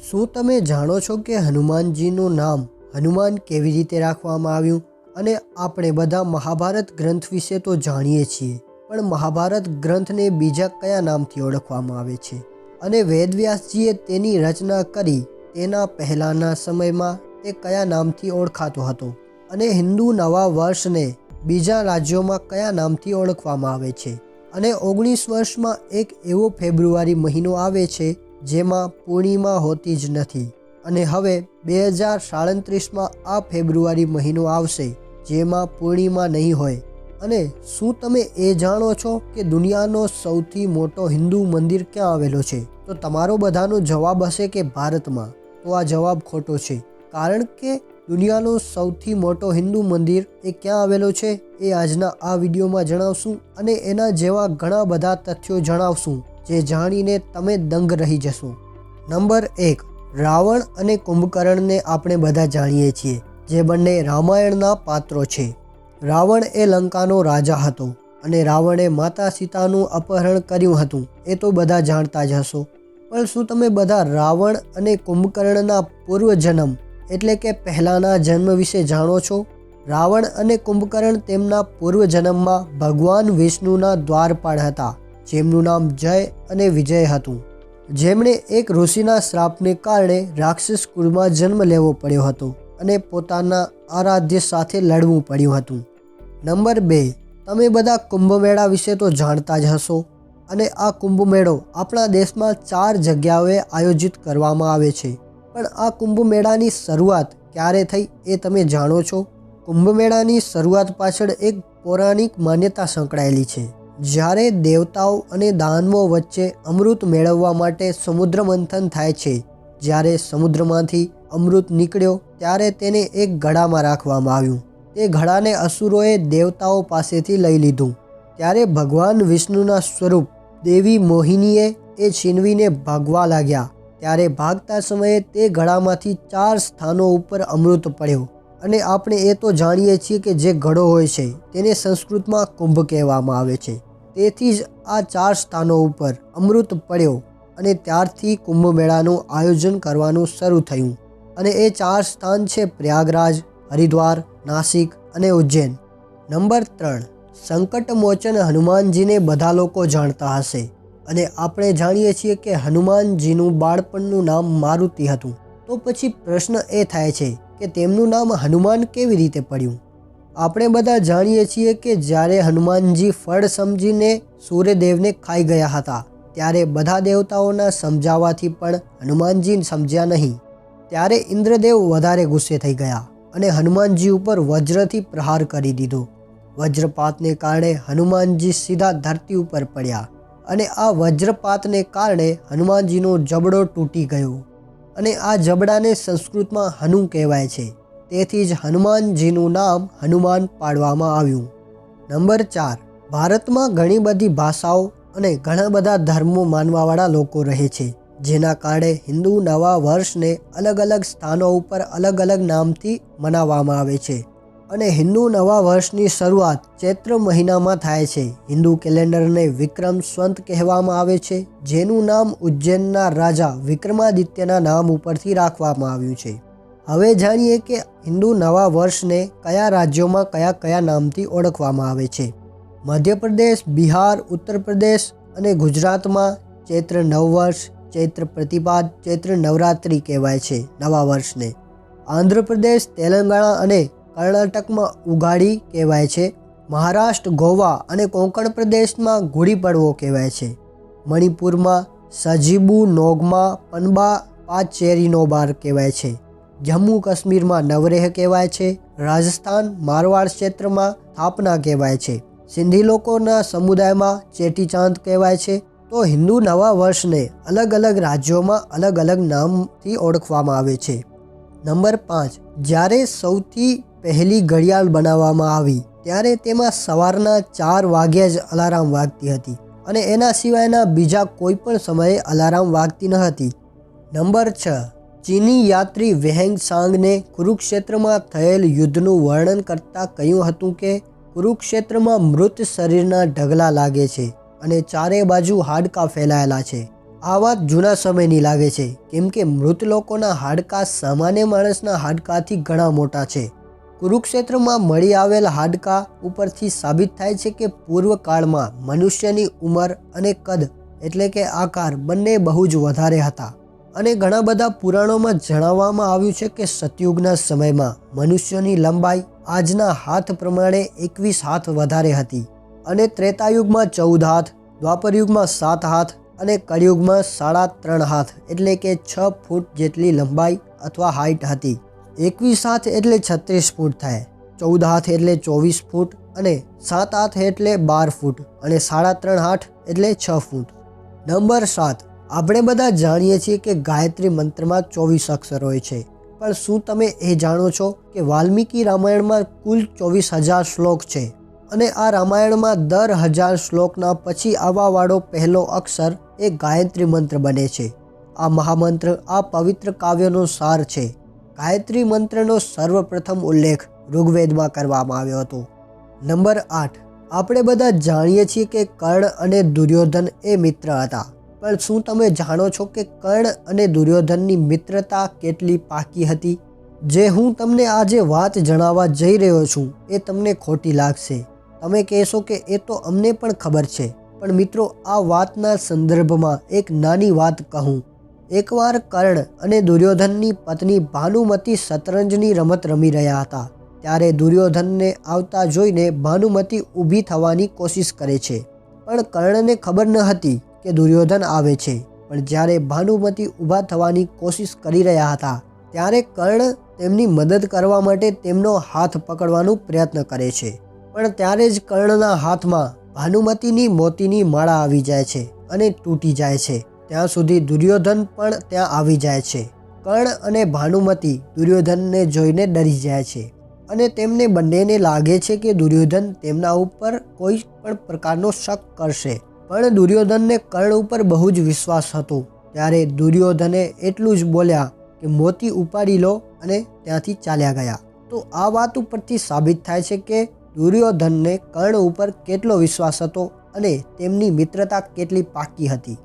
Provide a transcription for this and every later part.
શું તમે જાણો છો કે હનુમાનજીનું નામ હનુમાન કેવી રીતે રાખવામાં આવ્યું? અને આપણે બધા મહાભારત ગ્રંથ વિશે તો જાણીએ છીએ, પણ મહાભારત ગ્રંથને બીજા કયા નામથી ઓળખવામાં આવે છે? અને વેદવ્યાસજીએ તેની રચના કરી તેના પહેલાંના સમયમાં તે કયા નામથી ઓળખાતો હતો? અને હિન્દુ નવા વર્ષને બીજા રાજ્યોમાં કયા નામથી ઓળખવામાં આવે છે? અને ઓગણીસ વર્ષમાં એક એવો ફેબ્રુઆરી મહિનો આવે છે જેમાં પૂર્ણિમા હોતી જ નથી. અને હવે બે હજાર સાડત્રીસમાં આ ફેબ્રુઆરી મહિનો આવશે, જેમાં પૂર્ણિમા નહીં હોય. અને શું તમે એ જાણો છો કે દુનિયાનો સૌથી મોટો હિન્દુ મંદિર ક્યાં આવેલો છે? તો તમારો બધાનો જવાબ હશે કે ભારતમાં. તો આ જવાબ ખોટો છે. કારણ કે દુનિયાનો સૌથી મોટો હિન્દુ મંદિર એ ક્યાં આવેલો છે એ આજના આ વિડીયોમાં જણાવશું અને એના જેવા ઘણા બધા તથ્યો જણાવશું. જે જાણીને તમે દંગ રહી જશો. નંબર એક, રાવણ અને કુંભકર્ણને આપણે બધા જાણીએ છીએ, જે બંને રામાયણના પાત્રો છે. રાવણ એ લંકાનો રાજા હતો અને રાવણે માતા સીતાનું અપહરણ કર્યું હતું. એ તો બધા જાણતા જ હશો. પણ શું તમે બધા રાવણ અને કુંભકર્ણના પૂર્વજન્મ, એટલે કે પહેલાંના જન્મ વિશે જાણો છો? રાવણ અને કુંભકર્ણ તેમના પૂર્વજન્મમાં ભગવાન વિષ્ણુના દ્વારપાળ હતા. જેમનું નામ જય અને વિજય હતું. જેમણે એક ઋષિના શ્રાપને કારણે રાક્ષસ કુળમાં જન્મ લેવો પડ્યો હતો અને પોતાના આરાધ્ય સાથે લડવું પડ્યું હતું. નંબર બે, તમે બધા કુંભમેળા વિશે તો જાણતા જ હશો અને આ કુંભમેળો આપણા દેશમાં ચાર જગ્યાઓએ આયોજિત કરવામાં આવે છે. પણ આ કુંભમેળાની શરૂઆત ક્યારે થઈ એ તમે જાણો છો? કુંભમેળાની શરૂઆત પાછળ એક પૌરાણિક માન્યતા સંકળાયેલી છે. જ્યારે દેવતાઓ અને દાનવો વચ્ચે અમૃત મેળવવા માટે સમુદ્ર મંથન થાય છે, જ્યારે સમુદ્રમાંથી અમૃત નીકળ્યો ત્યારે તેને એક ઘડામાં રાખવામાં આવ્યું. તે ઘડાને અસુરોએ દેવતાઓ પાસેથી લઈ લીધું. ત્યારે ભગવાન વિષ્ણુના સ્વરૂપ દેવી મોહિનીએ એ છીનવીને ભાગવા લાગ્યા. ત્યારે ભાગતા સમયે તે ઘડામાંથી ચાર સ્થાનો ઉપર અમૃત પડ્યો. અને આપણે એ તો જાણીએ છીએ કે જે ઘડો હોય છે, તેને સંસ્કૃતમાં કુંભ કહેવામાં આવે છે. તેથી જ આ ચાર સ્થાનો ઉપર અમૃત પડ્યો અને ત્યારથી કુંભ મેળાનું આયોજન કરવાનું શરૂ થયું. અને એ ચાર સ્થાન છે પ્રયાગરાજ, હરિદ્વાર, નાસિક અને ઉજ્જૈન. નંબર ત્રણ, સંકટમોચન હનુમાનજીને બધા લોકો જાણતા હશે. અને આપણે જાણીએ છીએ કે હનુમાનજીનું બાળપણનું નામ મારુતિ હતું. તો પછી પ્રશ્ન એ થાય છે કે તેમનું નામ હનુમાન કેવી રીતે પડ્યું? આપણે બધા જાણીએ છીએ કે જ્યારે હનુમાનજી ફળ સમજીને સૂર્યદેવને ખાઈ ગયા હતા, ત્યારે બધા દેવતાઓના સમજાવવાથી પણ હનુમાનજી સમજ્યા નહીં. ત્યારે ઇન્દ્રદેવ વધારે ગુસ્સે થઈ ગયા અને હનુમાનજી ઉપર વજ્રથી પ્રહાર કરી દીધો. વજ્રપાતને કારણે હનુમાનજી સીધા ધરતી ઉપર પડ્યા અને આ વજ્રપાતને કારણે હનુમાનજીનો જબડો તૂટી ગયો. અને આ જબડાને સંસ્કૃતમાં હનુ કહેવાય છે. તેથી જ હનુમાનજીનું નામ હનુમાન પાડવામાં આવ્યું. નંબર ચાર, ભારતમાં ઘણી બધી ભાષાઓ અને ઘણા બધા ધર્મો માનવાવાળા લોકો રહે છે, જેના કારણે હિન્દુ નવા વર્ષને અલગ અલગ સ્થાનો ઉપર અલગ અલગ નામથી મનાવવામાં આવે છે. અને હિન્દુ નવા વર્ષની શરૂઆત ચૈત્ર મહિનામાં થાય છે. હિન્દુ કેલેન્ડરને વિક્રમ સ્વંત કહેવામાં આવે છે, જેનું નામ ઉજ્જૈનના રાજા વિક્રમાદિત્યના નામ ઉપરથી રાખવામાં આવ્યું છે. હવે જાણીએ કે હિન્દુ નવા વર્ષને કયા રાજ્યોમાં કયા કયા નામથી ઓળખવામાં આવે છે. મધ્યપ્રદેશ, બિહાર ઉત્તર પ્રદેશ અને ગુજરાતમાં ચૈત્ર નવ વર્ષ, ચૈત્ર પ્રતિપાદ, ચૈત્ર નવરાત્રિ કહેવાય છે નવા વર્ષને. આંધ્રપ્રદેશ, તેલંગાણા અને કર્ણાટકમાં ઉગાડી કહેવાય છે. મહારાષ્ટ્ર, ગોવા અને કોંકણ પ્રદેશમાં ગુડી પડવો કહેવાય છે. મણિપુરમાં સજીબુ નોગમા પનબા પાચેરીનો બાર કહેવાય છે. જમ્મુ કાશ્મીરમાં નવરેહ કહેવાય છે, રાજસ્થાન મારવાડ ક્ષેત્રમાં થાપના કહેવાય છે, સિંધી લોકોના સમુદાયમાં ચેટીચાંદ કહેવાય છે, તો હિન્દુ નવા વર્ષને અલગ અલગ રાજ્યોમાં અલગ અલગ નામથી ઓળખવામાં આવે છે. નંબર પાંચ, જ્યારે સૌથી પહેલી ઘડિયાળ બનાવવામાં આવી, ત્યારે તેમાં સવારના ચાર વાગ્યે જ અલાર્મ વાગતી હતી અને એના સિવાયના બીજા કોઈ પણ સમયે અલાર્મ વાગતી ન હતી. નંબર છ ચીની યાત્રી વેહેંગ સાંગને કુરુક્ષેત્રમાં થયેલ યુદ્ધનું વર્ણન કરતાં કહ્યું હતું કે, કુરુક્ષેત્રમાં મૃત શરીરના ઢગલા લાગે છે અને ચારે બાજુ હાડકાં ફેલાયેલા છે. આ વાત જૂના સમયની લાગે છે, કેમ કે મૃત લોકોના હાડકાં સામાન્ય માણસના હાડકાંથી ઘણા મોટા છે. કુરુક્ષેત્રમાં મળી આવેલ હાડકાં ઉપરથી સાબિત થાય છે કે પૂર્વકાળમાં મનુષ્યની ઉંમર અને કદ એટલે કે આકાર બંને બહુ જ વધારે હતા. અને ઘણા બધા પુરાણોમાં જણાવવામાં આવ્યું છે કે સતયુગના સમયમાં મનુષ્યની લંબાઈ આજના હાથ પ્રમાણે એકવીસ હાથ વધારે હતી અને ત્રેતાયુગમાં ચૌદ હાથ, દ્વાપરયુગમાં સાત હાથ અને કળિયુગમાં સાડા ત્રણ હાથ એટલે કે છ ફૂટ જેટલી લંબાઈ અથવા હાઇટ હતી. એકવીસ હાથ એટલે છત્રીસ ફૂટ થાય, ચૌદ હાથ એટલે ચોવીસ ફૂટ અને સાત હાથ એટલે બાર ફૂટ અને સાડા ત્રણ હાથ એટલે છ ફૂટ. નંબર સાત આપણે બધા જાણીએ છીએ કે ગાયત્રી મંત્રમાં ચોવીસ અક્ષર હોય છે. પણ શું તમે એ જાણો છો કે વાલ્મીકી રામાયણમાં કુલ ચોવીસ હજાર શ્લોક છે? અને આ રામાયણમાં દર હજાર શ્લોકના પછી આવવાવાળો પહેલો અક્ષર એ ગાયત્રી મંત્ર બને છે. આ મહામંત્ર આ પવિત્ર કાવ્યનો સાર છે. ગાયત્રી મંત્રનો સર્વપ્રથમ ઉલ્લેખ ઋગ્વેદમાં કરવામાં આવ્યો હતો. નંબર આઠ. આપણે બધા જાણીએ છીએ કે કર્ણ અને દુર્યોધન એ મિત્ર હતા. પણ શું તમે જાણો છો કે કર્ણ અને દુર્યોધનની મિત્રતા કેટલી પાકી હતી? જે હું તમને આજે વાત જણાવવા જઈ રહ્યો છું, એ તમને ખોટી લાગશે. તમે કહેશો કે એ તો અમને પણ ખબર છે. પણ મિત્રો, આ વાતના સંદર્ભમાં એક નાની વાત કહું. એકવાર કર્ણ અને દુર્યોધનની પત્ની ભાનુમતી શતરંજની રમત રમી રહ્યા હતા, ત્યારે દુર્યોધનને આવતા જોઈને ભાનુમતી ઊભી થવાની કોશિશ કરે છે. પણ કર્ણને ખબર ન હતી કે દુર્યોધન આવે છે. પણ જ્યારે ભાનુમતી ઊભા થવાની કોશિશ કરી રહ્યા હતા, ત્યારે કર્ણ તેમની મદદ કરવા માટે તેમનો હાથ પકડવાનો પ્રયત્ન કરે છે. પણ ત્યારે જ કર્ણના હાથમાં ભાનુમતીની મોતીની માળા આવી જાય છે અને તૂટી જાય છે. ત્યાં સુધી દુર્યોધન પણ ત્યાં આવી જાય છે. કર્ણ અને ભાનુમતી દુર્યોધનને જોઈને ડરી જાય છે અને તેમને બંનેને લાગે છે કે દુર્યોધન તેમના ઉપર કોઈ પણ પ્રકારનો શક કરશે. પણ દુર્યોધનને કર્ણ ઉપર બહુ જ વિશ્વાસ હતો. ત્યારે દુર્યોધને એટલું જ બોલ્યા કે મોતી ઉપાડી લો અને ત્યાંથી ચાલ્યા ગયા. તો આ વાત ઉપરથી સાબિત થાય છે કે દુર્યોધનને કર્ણ ઉપર કેટલો વિશ્વાસ હતો અને તેમની મિત્રતા કેટલી પાકી હતી.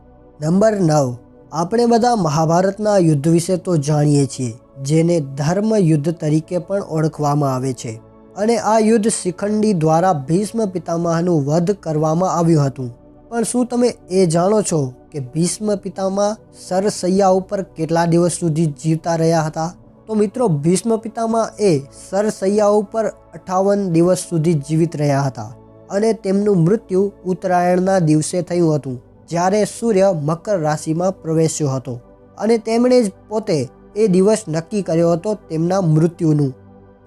નંબર નવ. આપણે બધા મહાભારતના યુદ્ધ વિશે તો જાણીએ છીએ, જેને ધર્મ યુદ્ધ તરીકે પણ ઓળખવામાં આવે છે. અને આ યુદ્ધ શિખંડી દ્વારા ભીષ્મ પિતામહનું વધ કરવામાં આવ્યું હતું. પણ શું તમે એ જાણો છો કે ભીષ્મ પિતામહ સરસૈયા ઉપર કેટલા દિવસ સુધી જીવતા રહ્યા હતા? તો મિત્રો, ભીષ્મ પિતામહ એ સરસૈયા ઉપર અઠાવન દિવસ સુધી જીવિત રહ્યા હતા અને તેમનું મૃત્યુ ઉત્તરાયણના દિવસે થયું હતું, જ્યારે સૂર્ય મકર રાશિમાં પ્રવેશ્યો હતો અને તેમણે જ પોતે એ દિવસ નક્કી કર્યો હતો તેમના મૃત્યુનું.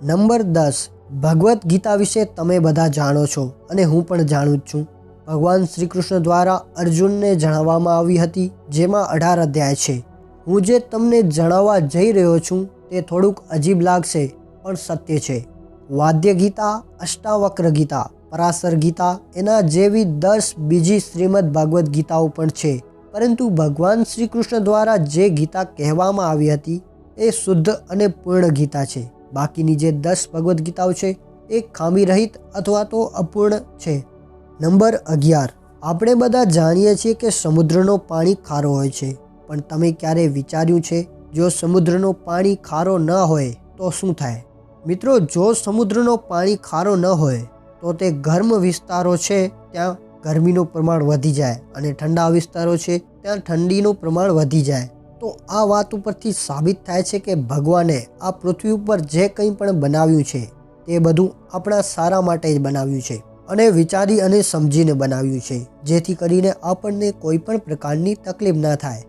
નંબર દસ, ભગવદ્ ગીતા વિશે તમે બધા જાણો છો અને હું પણ જાણું જ છું. ભગવાન શ્રી કૃષ્ણ દ્વારા અર્જુનને જણાવવામાં આવી હતી, જેમાં અઢાર અધ્યાય છે. હું જે તમને જણાવવા જઈ રહ્યો છું, તે થોડુંક અજીબ લાગશે, પણ સત્ય છે. વાદ્ય ગીતા અષ્ટાવક્ર ગીતા, પરાશર ગીતા, એના જેવી દસ બીજી શ્રીમદ ભાગવદ્ ગીતાઓ પણ છે. પરંતુ ભગવાન શ્રી કૃષ્ણ દ્વારા જે ગીતા કહેવામાં આવી હતી, એ શુદ્ધ અને પૂર્ણ ગીતા છે. બાકીની જે દસ ભગવદ્ ગીતાઓ છે, એ ખામી રહિત અથવા તો અપૂર્ણ છે. નંબર અગિયાર. આપણે બધા જાણીએ છીએ કે સમુદ્રનો પાણી ખારો હોય છે, પણ તમે ક્યારે વિચાર્યું છે, જો સમુદ્રનો પાણી ખારો ન હોય, તો શું થાય? મિત્રો, જો સમુદ્રનો પાણી ખારો ન હોય, તો તે ગરમ વિસ્તારો છે, ત્યાં ગરમીનું પ્રમાણ વધી જાય અને ઠંડા વિસ્તારો છે, ત્યાં ઠંડીનું પ્રમાણ વધી જાય. તો આ વાત ઉપરથી સાબિત થાય છે કે ભગવાને આ પૃથ્વી ઉપર જે કંઈ પણ બનાવ્યું છે, તે બધું આપણા સારા માટે જ બનાવ્યું છે. અને વિચારી અને સમજીને બનાવ્યું છે, જેથી કરીને આપણને કોઈ પણ પ્રકારની તકલીફ ન થાય.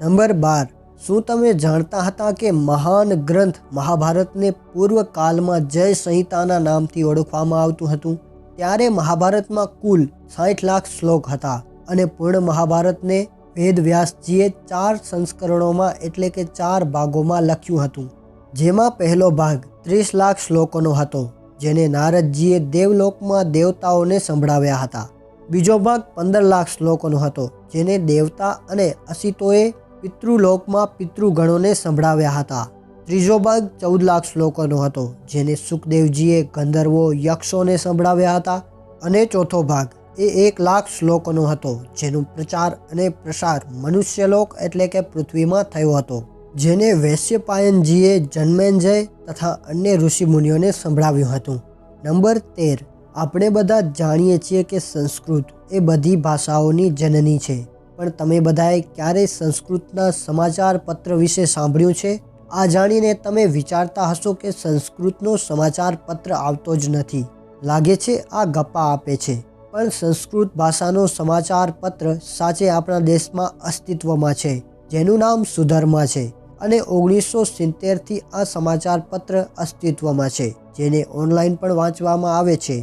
નંબર બાર, શું તમે જાણતા હતા કે મહાન ગ્રંથ મહાભારતને પૂર્વકાલમાં જય સંહિતાના નામથી ઓળખવામાં આવતું હતું? ત્યારે મહાભારતમાં કુલ સાઠ લાખ શ્લોક હતા અને પૂર્ણ મહાભારતને વેદ વ્યાસજીએ ચાર સંસ્કરણોમાં એટલે કે ચાર ભાગોમાં લખ્યું હતું, જેમાં પહેલો ભાગ ત્રીસ લાખ શ્લોકોનો હતો. જેને નારદજીએ દેવલોકમાં દેવતાઓને સંભળાવ્યા હતા. બીજો ભાગ પંદર લાખ શ્લોકોનો હતો, જેને દેવતા અને અસિતોએ પિતૃલોકમાં પિતૃગણોને સંભળાવ્યા હતા. ત્રીજો ભાગ ચૌદ લાખ શ્લોકોનો હતો, જેને સુખદેવજીએ ગંધર્વો યક્ષોને સંભળાવ્યા હતા. અને ચોથો ભાગ એ એક લાખ શ્લોકોનો હતો, જેનો પ્રચાર અને પ્રસાર મનુષ્યલોક એટલે કે પૃથ્વીમાં થયો હતો. જેને વૈશ્યપાયનજીએ જન્મેન્જય તથા અન્ય ઋષિમુનિઓને સંભળાવ્યું હતું. નંબર તેર. આપણે બધા જાણીએ છીએ કે સંસ્કૃત એ બધી ભાષાઓની જનની છે. પણ તમે બધાએ ક્યારેય સંસ્કૃતના સમાચાર પત્ર વિશે સાંભળ્યું છે? આ જાણીને તમે વિચારતા હશો કે સંસ્કૃતનો સમાચાર પત્ર આવતો જ નથી. લાગે છે આ ગપ્પા આપે છે. પણ સંસ્કૃત ભાષાનો સમાચાર પત્ર સાચે આપણા દેશમાં અસ્તિત્વમાં છે. જેનું નામ સુધર્મા છે. અને ઓગણીસો સિત્તેરથી આ સમાચાર પત્ર અસ્તિત્વમાં છે, જેને ઓનલાઈન પણ વાંચવામાં આવે છે.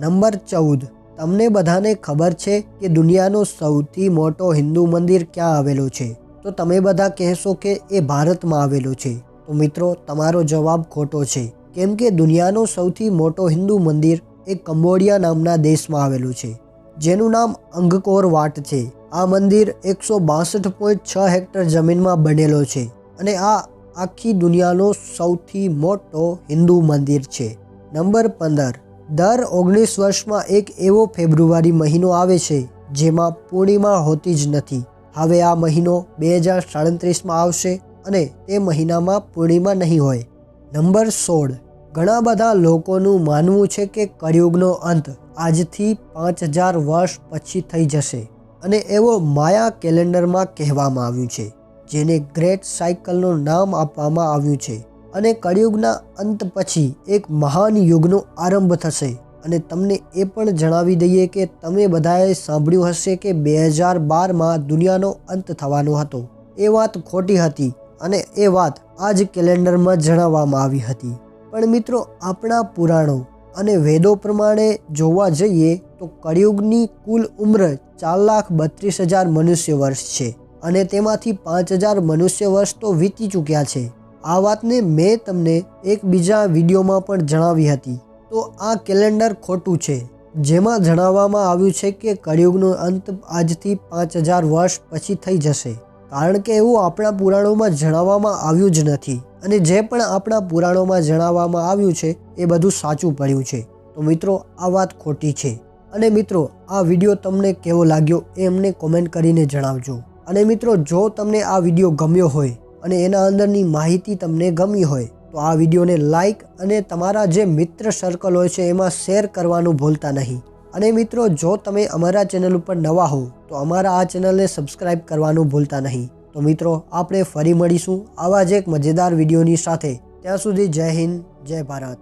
નંબર ચૌદ. તમને બધાને ખબર છે કે દુનિયાનો સૌથી મોટો હિન્દુ મંદિર ક્યાં આવેલો છે? તો તમે બધા કહેશો કે એ ભારતમાં આવેલો છે. તો મિત્રો, તમારો જવાબ ખોટો છે. કેમ કે દુનિયાનો સૌથી મોટો હિન્દુ મંદિર એ કંબોડિયા નામના દેશમાં આવેલું છે, જેનું નામ અંગકોર વાટ છે. આ મંદિર એકસો બાસઠ પોઈન્ટ છ હેક્ટર જમીનમાં બનેલો છે. અને આ આખી દુનિયાનો સૌથી મોટો હિન્દુ મંદિર છે. નંબર પંદર. દર ઓગણીસ વર્ષમાં એક એવો ફેબ્રુઆરી મહિનો આવે છે, જેમાં પૂર્ણિમા હોતી જ નથી. હવે આ મહિનો બે હજાર સાડત્રીસમાં આવશે અને તે મહિનામાં પૂર્ણિમા નહીં હોય. નંબર સોળ. ઘણા બધા લોકોનું માનવું છે કે કળિયુગનો અંત આજથી પાંચ હજાર વર્ષ પછી થઈ જશે અને એવો માયા કેલેન્ડરમાં કહેવામાં આવ્યું છે. જેને ગ્રેટ સાયકલનું નામ આપવામાં આવ્યું છે. અને કળિયુગના અંત પછી એક મહાન યુગનો આરંભ થશે. અને તમને એ પણ જણાવી દઈએ કે તમે બધાએ સાંભળ્યું હશે કે બે હજાર બારમાં દુનિયાનો અંત થવાનો હતો. એ વાત ખોટી હતી અને એ વાત આ જ કેલેન્ડરમાં જણાવવામાં આવી હતી. પણ મિત્રો, આપણા પુરાણો અને વેદો પ્રમાણે જોવા જઈએ તો કળિયુગની કુલ ઉંમર ચાર લાખ બત્રીસ હજાર મનુષ્ય વર્ષ છે. અને તેમાંથી પાંચ હજાર મનુષ્ય વર્ષ તો વીતી ચૂક્યા છે. આ વાતને મેં તમને એક બીજા વિડીયોમાં પણ જણાવી હતી. તો આ કેલેન્ડર ખોટું છે. જેમાં જણાવવામાં આવ્યું છે કે કળિયુગનો અંત આજથી પાંચ હજાર વર્ષ પછી થઈ જશે. કારણ કે એવું આપણા પુરાણોમાં જણાવવામાં આવ્યું જ નથી. અને જે પણ આપણા પુરાણોમાં જણાવવામાં આવ્યું છે, એ બધું સાચું પડ્યું છે. તો મિત્રો, આ વાત ખોટી છે. અને મિત્રો, આ વીડિયો તમને કેવો લાગ્યો એ અમને કોમેન્ટ કરીને જણાવજો. અને મિત્રો, જો તમને આ વીડિયો ગમ્યો હોય અને એના અંદરની માહિતી તમને ગમી હોય, તો આ વિડીયોને લાઇક અને તમારા જે મિત્ર સર્કલ હોય છે, એમાં શેર કરવાનું ભૂલતા નહીં. અને મિત્રો, જો તમે અમારા ચેનલ ઉપર નવા હો તો અમારા આ ચેનલને સબસ્ક્રાઇબ કરવાનું ભૂલતા નહીં. તો મિત્રો, આપણે ફરી મળીશું આવા જ એક મજેદાર વિડીયોની સાથે. ત્યાં સુધી જય હિન્દ, જય ભારત.